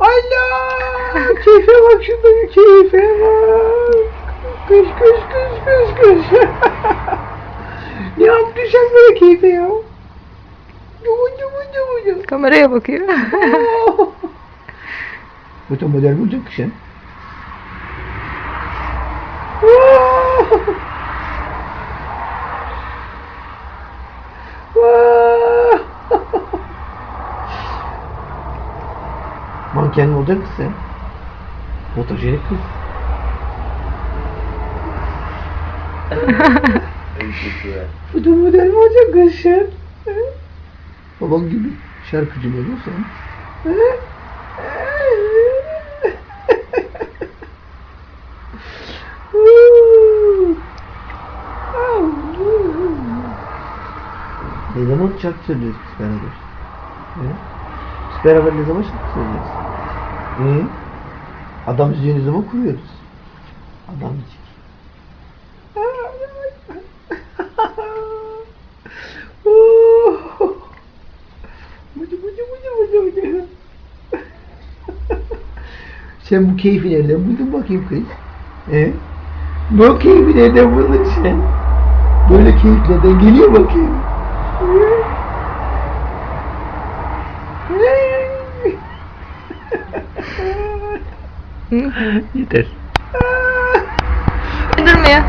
Allah! Keyfe bak şunda keyfe bak. Kış kış kış kış kış. ne yaptın sen böyle keyfe ya? Cumu cumu cumu cumu. Kameraya bakıyor. Bu da model Manken olacak kız sen. Fotojenik kız. Bu da model mi olacak kız sen? He? Baban gibi şarkıcı mı olursan? Ne zaman şarkı söyleyeceğiz biz beraber? He? Biz beraber ne zaman şarkı söyleyeceğiz? Hı? Adam ne zaman kuruyoruz? Adam mucu. Sen bu keyfi nereden buldun bakayım kız? He? Bu keyfi nereden buldun sen? Böyle keyif nereden geliyor bakayım? Yeter. Durmuyor.